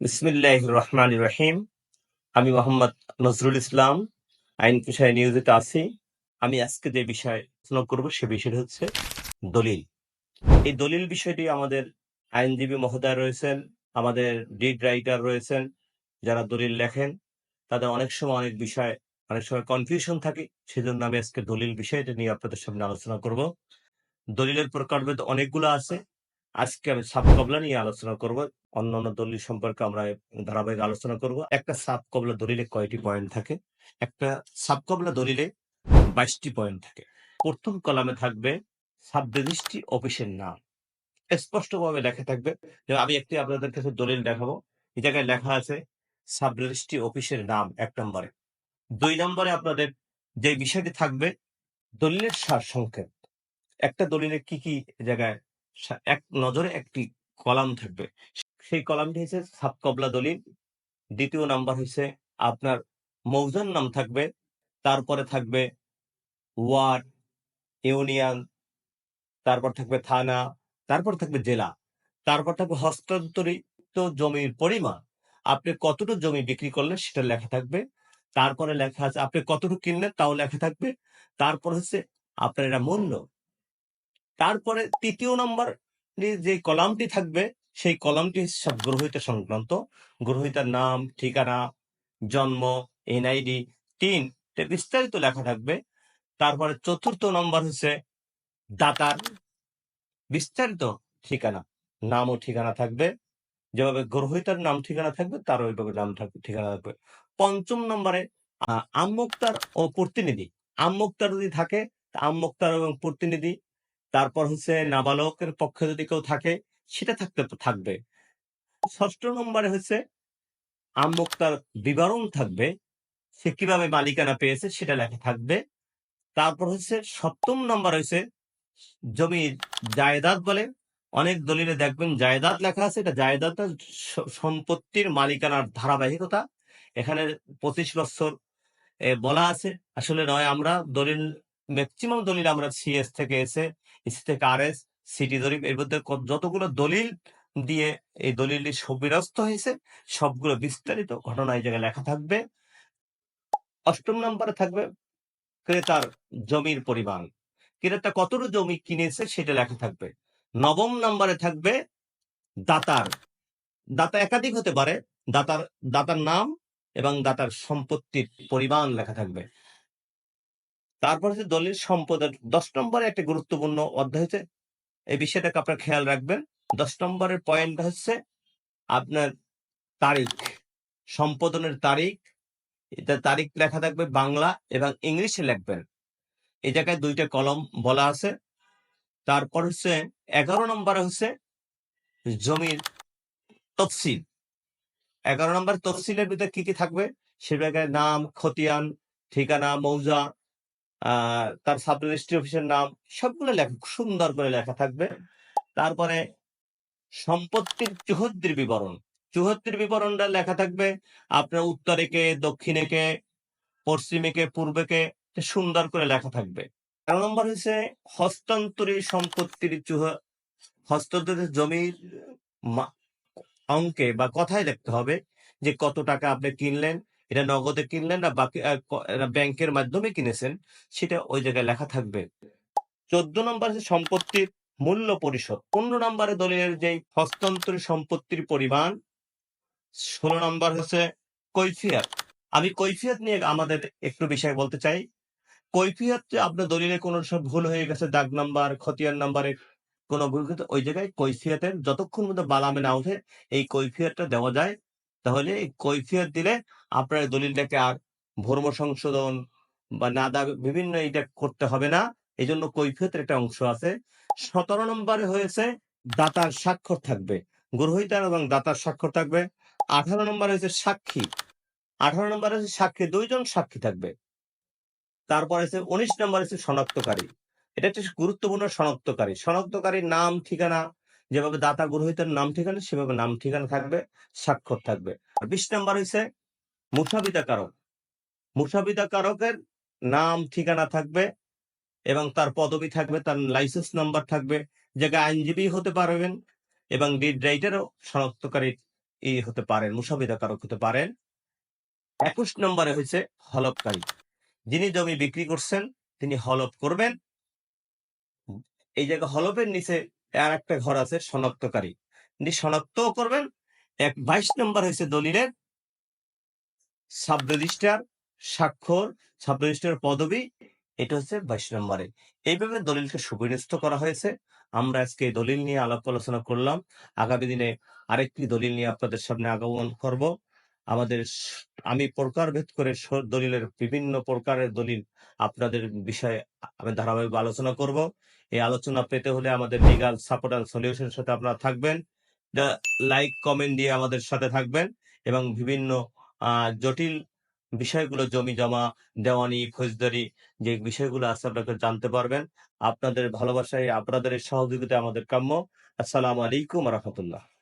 বিসমিল্লাহ রহমান রহিম। আমি মোহাম্মদ নজরুল ইসলাম আইন পেশায় নিয়োজিত আছি। আমি আজকে যে বিষয় আলোচনা করব সে বিষয়টি হচ্ছে দলিল। এই দলিল বিষয়টি আমাদের আইনজীবী মহোদয় রয়েছেন, আমাদের ডিড রাইটার রয়েছেন, যারা দলিল লেখেন। তাদের অনেক সময় অনেক বিষয়, অনেক সময় কনফিউশন থাকে। সেজন্য আমি আজকে দলিল বিষয়টা নিয়ে আপনাদের সামনে আলোচনা করব। দলিলের প্রকারভেদ অনেকগুলো আছে। আজকে আমি সাব কবলা নিয়ে আলোচনা করব অন্য অন্য দলিল সম্পর্কে আমরা ধারাবাহিক আলোচনা করব। একটা সাব কবলা দলিলে কয়টি পয়েন্ট থাকে? একটা সাব কবলা দলিলে বাইশটি পয়েন্ট থাকে। প্রথম কলামে থাকবে সাব রেজিস্ট্রি অফিসের নাম। স্পষ্টভাবে লেখা থাকবে আমি একটি আপনাদের কাছে দলিল দেখাবো। এই জায়গায় লেখা আছে সাব রেজিস্ট্রি অফিসের নাম, এক নম্বরে। দুই নম্বরে আপনাদের যে বিষয়টি থাকবে, দলিলের সার সংক্ষেপ একটা দলিলে কি কি জায়গায় এক নজরে একটি কলাম থাকবে। সেই কলামটি হচ্ছে সাবকবলা দলিল। দ্বিতীয় নাম্বার হচ্ছে আপনার মৌজার নাম থাকবে। তারপরে থাকবে ওয়ার্ড, ইউনিয়ন, তারপর থাকবে থানা, তারপর থাকবে জেলা। তারপর থাকবে হস্তান্তরিত জমির পরিমাণ। আপনি কতটুকু জমি বিক্রি করলেন সেটা লেখা থাকবে। তারপরে লেখা আছে আপনি কতটুকু কিনলেন তাও লেখা থাকবে। তারপর হচ্ছে আপনার এটা মূল্য। তারপরে তৃতীয় নম্বর যে কলামটি থাকবে সেই কলামটি সব গ্রহিতা সংক্রান্ত। গ্রহিতার নাম ঠিকানা জন্ম এনআইডি তিন বিস্তারিত লেখা থাকবে। তারপরে চতুর্থ নম্বর হচ্ছে দাতার বিস্তারিত ঠিকানা নাম ও ঠিকানা থাকবে। যেভাবে গ্রহিতার নাম ঠিকানা থাকবে তার ওইভাবে নাম ঠিকানা থাকবে। পঞ্চম নম্বরে আহ, আমোক্তার ও প্রতিনিধি। আমোক্তার যদি থাকে আমোক্তার এবং প্রতিনিধি তারপর হচ্ছে নাবালকের পক্ষে যদি কেউ থাকে, সেটা থাকতে থাকবে। ষষ্ঠ নম্বরে হচ্ছে আমোক্তার বিবরণ থাকবে, সে কীভাবে মালিকানা পেয়েছে সেটা লেখা থাকবে। তারপর হচ্ছে সপ্তম নম্বর হয়েছে জমির জায়দাদ বলে, অনেক দলিলে দেখবেন জায়দাদ লেখা আছে, এটা জায়দাদ সম্পত্তির মালিকানার ধারাবাহিকতা। এখানে পঁচিশ বছর বলা আছে, আসলে নয়, আমরা দলিল ম্যাক্সিমাম দলিল আমরা সিএস থেকে এসে এসি থেকে আর এস সিটি দলিল, এর মধ্যে যতগুলো দলিল দিয়ে এই দলিলটি সুবিরস্ত হয়েছে, সবগুলো বিস্তারিত ঘটনা এই জায়গায় লেখা থাকবে। অষ্টম নম্বরে থাকবে ক্রেতার জমির পরিমাণ। ক্রেতা কতটুকু জমি কিনেছে সেটা লেখা থাকবে। নবম নম্বরে থাকবে দাতার। দাতা একাধিক হতে পারে, দাতার দাতার নাম এবং দাতার সম্পত্তির পরিমাণ লেখা থাকবে। তারপর হচ্ছে দলিল সম্পদের দশ নম্বরে একটা গুরুত্বপূর্ণ অধ্যায় হচ্ছে, এই বিষয়টাকে আপনার খেয়াল রাখবেন। দশ নম্বরের পয়েন্ট হচ্ছে আপনার তারিখ, সম্পাদনের তারিখ। এটা তারিখ লেখা থাকবে বাংলা এবং ইংলিশে লিখবেন। এই জায়গায় দুইটা কলম বলা আছে। তারপর হচ্ছে এগারো নম্বরে হচ্ছে জমির তফসিল। এগারো নম্বর তফসিলের ভিতরে কি কি থাকবে? সে জায়গায় নাম, খতিয়ান, ঠিকানা, মৌজা তার সাব রেজিস্ট্রি অফিসের নাম, সবগুলো লেখা সুন্দর করে লেখা থাকবে। তারপরে সম্পত্তির চুহদ্দির বিবরণ। চুহদ্দির বিবরণটা লেখা থাকবে আপনার উত্তরে কে দক্ষিণে কে পশ্চিমে কে পূর্বে কে সুন্দর করে লেখা থাকবে। তেরো নম্বর হচ্ছে হস্তান্তরী সম্পত্তির চুহ, হস্তান্তরিত জমির অঙ্কে বা কথায় দেখতে হবে যে কত টাকা আপনি কিনলেন এটা নগদে কিনলেন না, বাকি ব্যাংকের মাধ্যমে কিনেছেন, সেটা ওই জায়গায় লেখা থাকবে। চোদ্দ নম্বর হচ্ছে সম্পত্তির মূল্য পরিশোধ। পনেরো নম্বরে দলিলের যে হস্তান্তরী সম্পত্তির পরিমাণ, ষোলো নম্বর হচ্ছে কৈফিয়াত। আমি কৈফিয়াত নিয়ে আমাদের একটু বিষয় বলতে চাই। কৈফিয়াত আপনার দলিলে কোনো সব ভুল হয়ে গেছে, দাগ নাম্বার, খতিয়ান নাম্বারে কোনো ভুল ওই জায়গায় কৈফিয়তের যতক্ষণ মধ্যে বালামে না উঠে এই কৈফিয়াতটা দেওয়া যায়। তাহলে কৈফিয়ত দিলে আপনার দলিলটাকে আর ভর্ম সংশোধন বা না নাদা বিভিন্ন এটা করতে হবে না। এই জন্য কৈফিয়তের একটা অংশ আছে। সতেরো নম্বরে হয়েছে দাতার স্বাক্ষর থাকবে। গ্রহিতার এবং দাতার স্বাক্ষর থাকবে। আঠারো নম্বরে হয়েছে সাক্ষী। আঠারো নম্বরে হচ্ছে সাক্ষী, দুইজন সাক্ষী থাকবে। তারপর আছে উনিশ নম্বর হচ্ছে শনাক্তকারী। এটা হচ্ছে গুরুত্বপূর্ণ শনাক্তকারী। শনাক্তকারীর নাম, ঠিকানা, যেভাবে দাতা, গ্রহিতার নাম, ঠিকানা, সেভাবে নাম, ঠিকানা থাকবে, স্বাক্ষর থাকবে। আর বিশ নম্বর হচ্ছে মুসাবিদা কারক মুসাবিদা কারকের নাম, ঠিকানা থাকবে এবং তার পদবি থাকবে, তার লাইসেন্স নাম্বার থাকবে, জায়গায় আইনজীবী হতে পারবেন এবং ডিড রাইটারও শনাক্তকারী ই হতে পারেন মুসাবিদা কারক হতে পারেন। একুশ নম্বরে হয়েছে হলফকারী। যিনি জমি বিক্রি করছেন, তিনি হলফ করবেন। এই জায়গায় হলফের নিচে আর একটা ঘর আছে, শনাক্তকারী। তিনি শনাক্তও করবেন এক বাইশ নম্বর হয়েছে দলিলের সাব রেজিস্টার স্বাক্ষর সাব রেজিস্টার পদবি, এটা হচ্ছে বাইশ নম্বরে। এইভাবে দলিলকে সুবিন্যস্ত করা হয়েছে। আমরা আজকে এই দলিল নিয়ে আলাপ আলোচনা করলাম। আগামী দিনে আরেকটি দলিল নিয়ে আপনাদের সামনে আগমন করব। আমাদের আমি প্রকারভেদ করে দলিলের বিভিন্ন প্রকারের দলিল আপনাদের বিষয়ে আমি ধারাবাহিক আলোচনা করব। এই আলোচনা পেতে হলে আমাদের লিগাল সাপোর্ট অ্যান্ড সলিউশনের সাথে আপনারা থাকবেন। লাইক, কমেন্ট দিয়ে আমাদের সাথে থাকবেন এবং বিভিন্ন জটিল বিষয়গুলো জমি জমা, দেওয়ানি ফৌজদারি যে বিষয়গুলো আছে আপনাকে জানতে পারবেন। আপনাদের ভালোবাসায়, আপনাদের সহযোগিতা আমাদের কাম্য। আসসালামু আলাইকুম রহমতুল্লাহ।